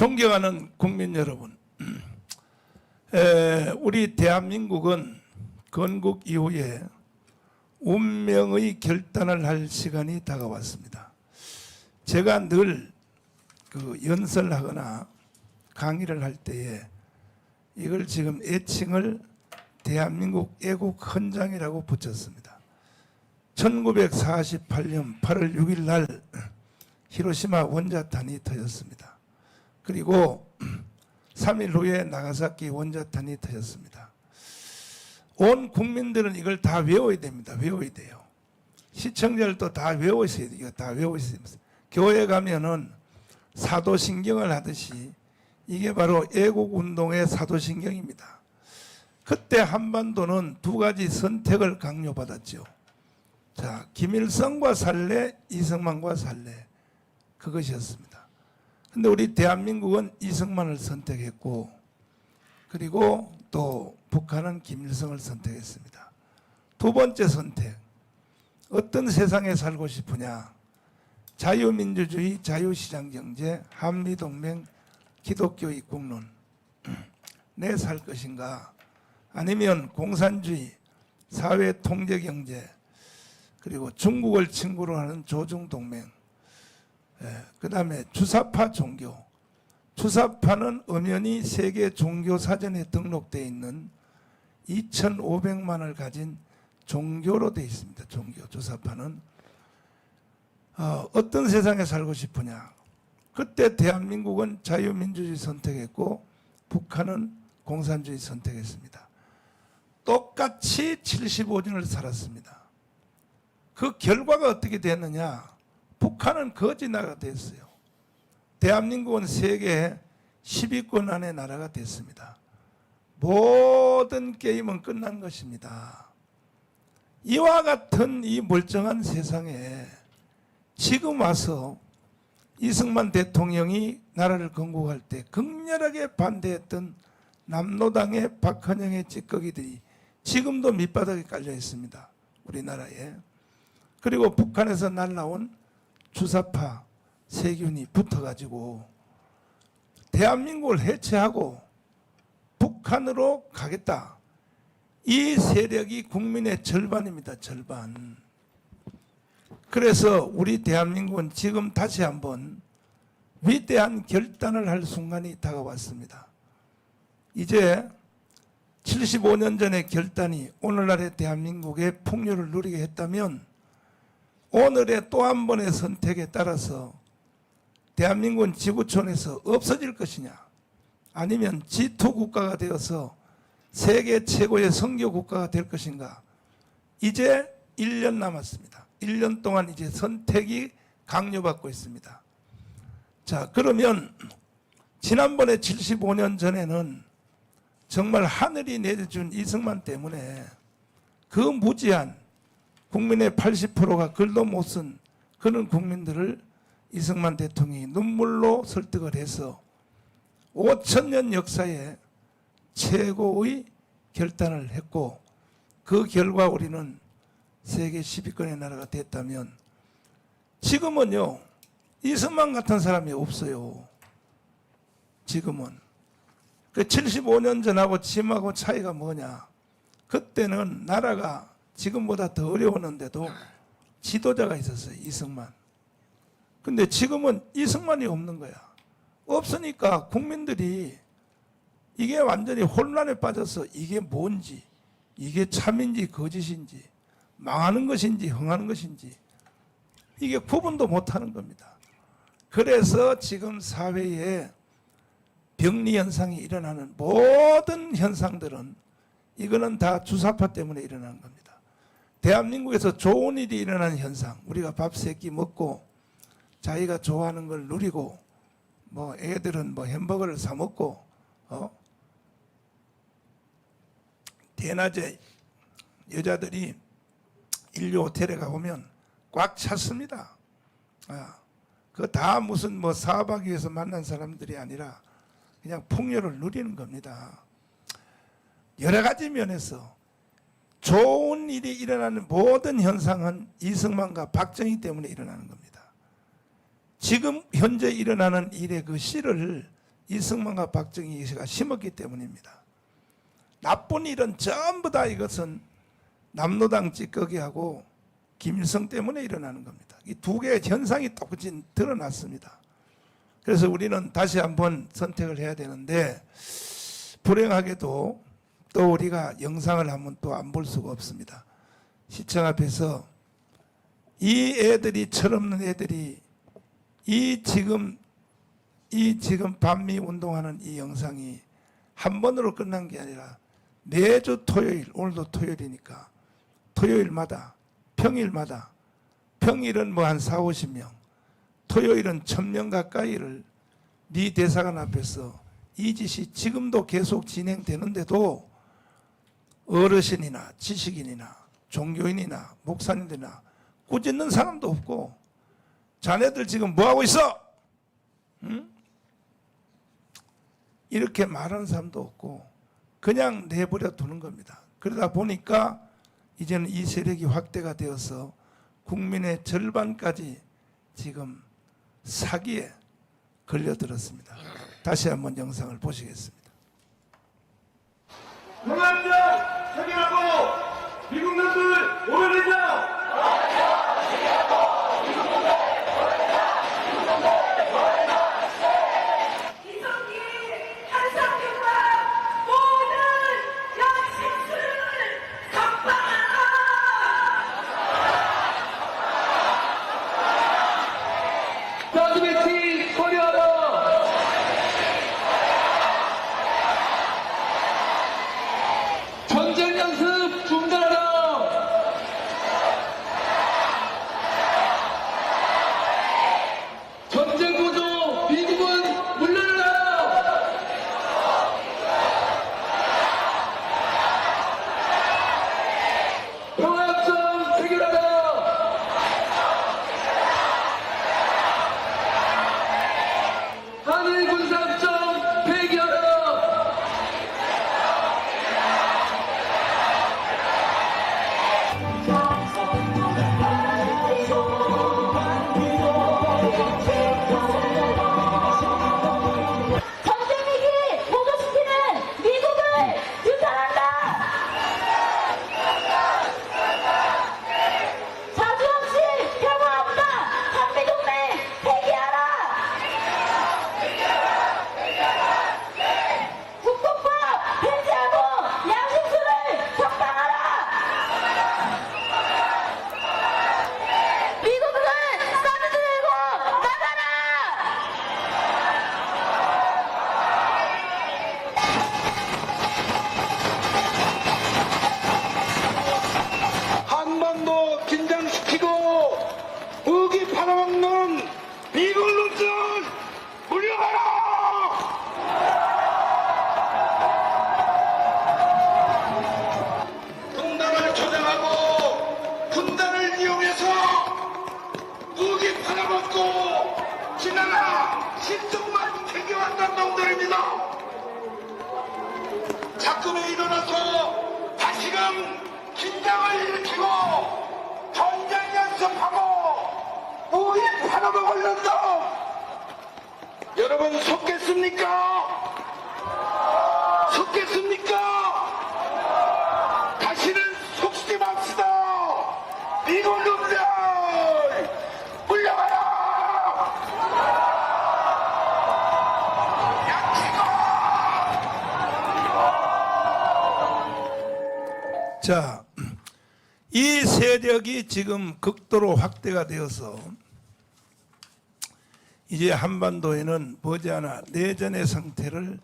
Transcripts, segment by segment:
존경하는 국민 여러분, 에, 우리 대한민국은 건국 이후에 운명의 결단을 할 시간이 다가왔습니다. 제가 늘 그 연설하거나 강의를 할 때에 이걸 지금 애칭을 대한민국 애국 헌장이라고 붙였습니다. 1948년 8월 6일 날 히로시마 원자탄이 터졌습니다. 그리고 3일 후에 나가사키 원자탄이 터졌습니다. 온 국민들은 이걸 다 외워야 됩니다. 외워야 돼요. 시청자들도 다 외우셔야 돼요. 다 외우셔야 됩니다. 교회 가면은 사도신경을 하듯이 이게 바로 애국운동의 사도신경입니다. 그때 한반도는 두 가지 선택을 강요받았죠. 자, 김일성과 살래, 이승만과 살래. 그것이었습니다. 근데 우리 대한민국은 이승만을 선택했고, 그리고 또 북한은 김일성을 선택했습니다. 두 번째 선택. 어떤 세상에 살고 싶으냐? 자유민주주의, 자유시장경제, 한미동맹, 기독교 입국론. 내 살 것인가? 아니면 공산주의, 사회 통제 경제, 그리고 중국을 친구로 하는 조중동맹, 그 다음에 주사파 종교. 주사파는 엄연히 세계 종교 사전에 등록되어 있는 2,500만을 가진 종교로 되어 있습니다. 종교 주사파는 어, 어떤 세상에 살고 싶으냐? 그때 대한민국은 자유민주주의 선택했고 북한은 공산주의 선택했습니다. 똑같이 75년을 살았습니다. 그 결과가 어떻게 됐느냐? 북한은 거지 나라가 됐어요. 대한민국은 세계 10위권 안의 나라가 됐습니다. 모든 게임은 끝난 것입니다. 이와 같은 이 멀쩡한 세상에 지금 와서 이승만 대통령이 나라를 건국할 때 극렬하게 반대했던 남로당의 박헌영의 찌꺼기들이 지금도 밑바닥에 깔려 있습니다. 우리나라에. 그리고 북한에서 날라온 주사파 세균이 붙어가지고 대한민국을 해체하고 북한으로 가겠다. 이 세력이 국민의 절반입니다. 절반. 그래서 우리 대한민국은 지금 다시 한번 위대한 결단을 할 순간이 다가왔습니다. 이제 75년 전의 결단이 오늘날의 대한민국의 풍요를 누리게 했다면 오늘의 또 한 번의 선택에 따라서 대한민국은 지구촌에서 없어질 것이냐 아니면 G2 국가가 되어서 세계 최고의 선교 국가가 될 것인가 이제 1년 남았습니다. 1년 동안 이제 선택이 강요받고 있습니다. 자, 그러면 지난번에 75년 전에는 정말 하늘이 내려준 이승만 때문에 그 무지한 국민의 80%가 글도 못 쓴 그런 국민들을 이승만 대통령이 눈물로 설득을 해서 5천년 역사에 최고의 결단을 했고 그 결과 우리는 세계 10위권의 나라가 됐다면 지금은요 이승만 같은 사람이 없어요. 지금은 그 75년 전하고 지금하고 차이가 뭐냐? 그때는 나라가 지금보다 더 어려웠는데도 지도자가 있었어요. 이승만. 근데 지금은 이승만이 없는 거야. 없으니까 국민들이 이게 완전히 혼란에 빠져서 이게 뭔지, 이게 참인지 거짓인지, 망하는 것인지 흥하는 것인지, 이게 구분도 못하는 겁니다. 그래서 지금 사회에 병리 현상이 일어나는 모든 현상들은 이거는 다 주사파 때문에 일어나는 겁니다. 대한민국에서 좋은 일이 일어나는 현상, 우리가 밥 세 끼 먹고 자기가 좋아하는 걸 누리고 뭐 애들은 뭐 햄버거를 사 먹고 어 대낮에 여자들이 인류 호텔에 가보면 꽉 찼습니다. 아, 그다 무슨 뭐 사업하기 위해서 만난 사람들이 아니라 그냥 풍요를 누리는 겁니다. 여러 가지 면에서 좋은 일이 일어나는 모든 현상은 이승만과 박정희 때문에 일어나는 겁니다. 지금 현재 일어나는 일의 그 씨를 이승만과 박정희가 심었기 때문입니다. 나쁜 일은 전부 다 이것은 남로당 찌꺼기하고 김일성 때문에 일어나는 겁니다. 이 두 개의 현상이 똑같이 드러났습니다. 그래서 우리는 다시 한번 선택을 해야 되는데 불행하게도 또 우리가 영상을 한번 또안 볼 수가 없습니다. 시청 앞에서 이 애들이 철없는 애들이 이 지금 이 지금 반미 운동하는 이 영상이 한 번으로 끝난 게 아니라 매주 토요일 오늘도 토요일이니까 토요일마다 평일마다 평일은 뭐 한 4, 50명 토요일은 1000명 가까이를 미 대사관 앞에서 이 짓이 지금도 계속 진행되는데도 어르신이나 지식인이나 종교인이나 목사님들이나 꾸짖는 사람도 없고 자네들 지금 뭐 하고 있어? 응? 이렇게 말하는 사람도 없고 그냥 내버려 두는 겁니다. 그러다 보니까 이제는 이 세력이 확대가 되어서 국민의 절반까지 지금 사기에 걸려들었습니다. 다시 한번 영상을 보시겠습니다. 해결하고 미국 놈들 오래되자 놈들입니다. 자금에 일어나서 다시금 긴장을 일으키고 전쟁 연습하고 무기 팔아먹을 놈 여러분 속겠습니까? 속겠습니까? 자, 이 세력이 지금 극도로 확대가 되어서 이제 한반도에는 머지않아 내전의 상태를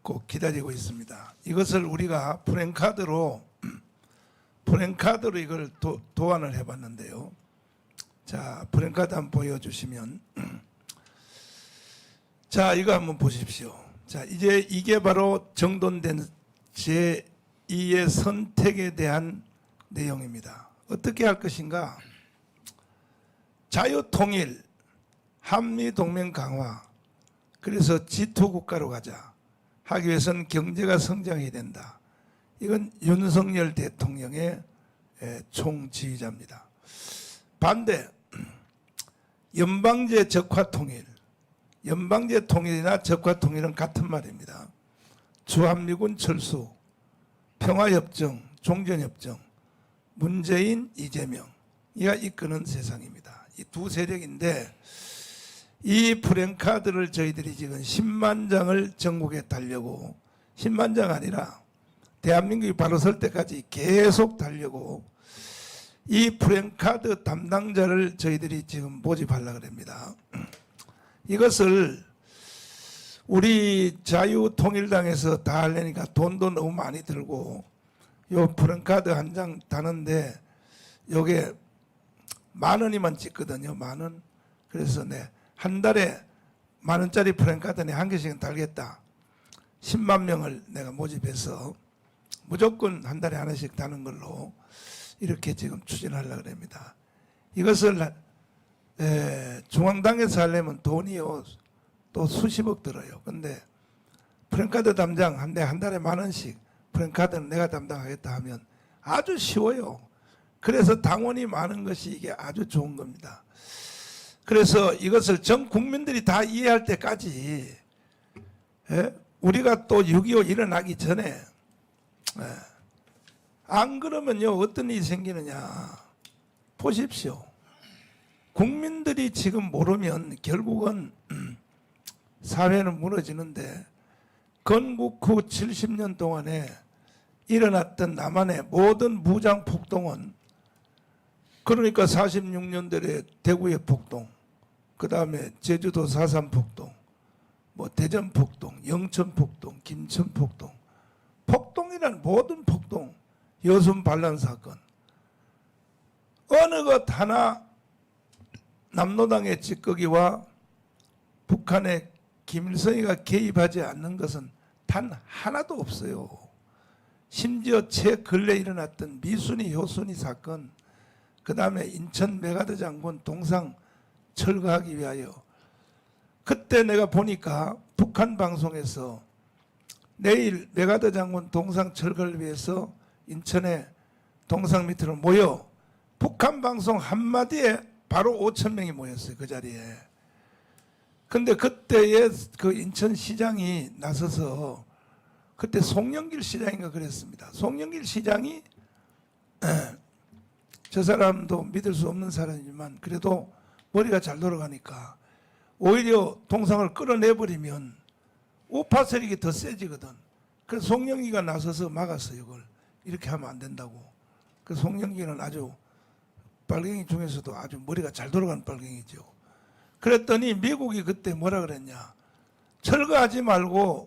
꼭 기다리고 있습니다. 이것을 우리가 프랭카드로 프랭카드로 이걸 도, 도안을 해봤는데요. 자, 프랭카드 한번 보여주시면 자, 이거 한번 보십시오. 자, 이제 이게 바로 정돈된 제 2의 선택에 대한 내용입니다. 어떻게 할 것인가? 자유통일, 한미동맹 강화, 그래서 G2 국가로 가자. 하기 위해서는 경제가 성장해야 된다. 이건 윤석열 대통령의 에, 총지휘자입니다. 반대, 연방제 적화 통일, 연방제 통일이나 적화 통일은 같은 말입니다. 주한미군 철수, 평화협정, 종전협정, 문재인, 이재명 이가 이끄는 세상입니다. 이 두 세력인데 이 프랭카드를 저희들이 지금 10만 장을 전국에 달려고 10만 장 아니라 대한민국이 바로 설 때까지 계속 달려고 이 프랭카드 담당자를 저희들이 지금 모집하려고 합니다. 이것을 우리 자유통일당에서 다 하려니까 돈도 너무 많이 들고 요 프랭카드 한 장 다는데 요게 만 원이면 찍거든요. 만 원. 그래서 네, 한 달에 만 원짜리 프랭카드에 한 개씩은 달겠다. 10만 명을 내가 모집해서 무조건 한 달에 하나씩 다는 걸로 이렇게 지금 추진하려고 합니다. 이것을 에, 중앙당에서 하려면 돈이요 또 수십억 들어요. 근데 프랭카드 담당 한대한 달에 만 원씩 프랭카드는 내가 담당하겠다 하면 아주 쉬워요. 그래서 당원이 많은 것이 이게 아주 좋은 겁니다. 그래서 이것을 전 국민들이 다 이해할 때까지 예? 우리가 또 6.25 일어나기 전에 예. 안 그러면요 어떤 일이 생기느냐 보십시오. 국민들이 지금 모르면 결국은 음, 사회는 무너지는데 건국 후 70년 동안에 일어났던 남한의 모든 무장 폭동은 그러니까 46년도에 대구의 폭동, 그 다음에 제주도 4.3 폭동, 뭐 대전 폭동, 영천 폭동, 김천 폭동, 폭동이란 모든 폭동, 여순 반란 사건, 어느 것 하나 남로당의 찌꺼기와 북한의 김일성이가 개입하지 않는 것은 단 하나도 없어요. 심지어 최 근래 일어났던 미순이 효순이 사건, 그 다음에 인천 메가드 장군 동상 철거하기 위하여 그때 내가 보니까 북한 방송에서 내일 메가드 장군 동상 철거를 위해서 인천에 동상 밑으로 모여 북한 방송 한마디에 바로 5천 명이 모였어요 그 자리에. 근데 그때의 그 인천시장이 나서서 그때 송영길 시장인가 그랬습니다. 송영길 시장이 저 사람도 믿을 수 없는 사람이지만 그래도 머리가 잘 돌아가니까 오히려 동상을 끌어내버리면 우파 세력이 더 세지거든. 그래서 송영기가 나서서 막았어요. 이걸 이렇게 하면 안 된다고. 그 송영기는 아주 빨갱이 중에서도 아주 머리가 잘 돌아가는 빨갱이죠. 그랬더니 미국이 그때 뭐라 그랬냐. 철거하지 말고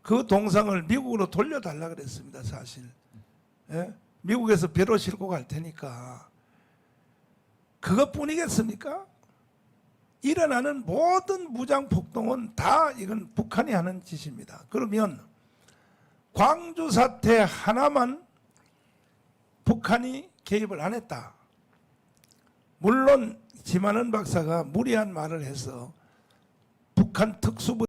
그 동상을 미국으로 돌려달라 그랬습니다. 사실. 예? 미국에서 배로 싣고 갈 테니까 그것뿐이겠습니까? 일어나는 모든 무장 폭동은 다 이건 북한이 하는 짓입니다. 그러면 광주 사태 하나만 북한이 개입을 안 했다. 물론 지만은 박사가 무리한 말을 해서 북한 특수부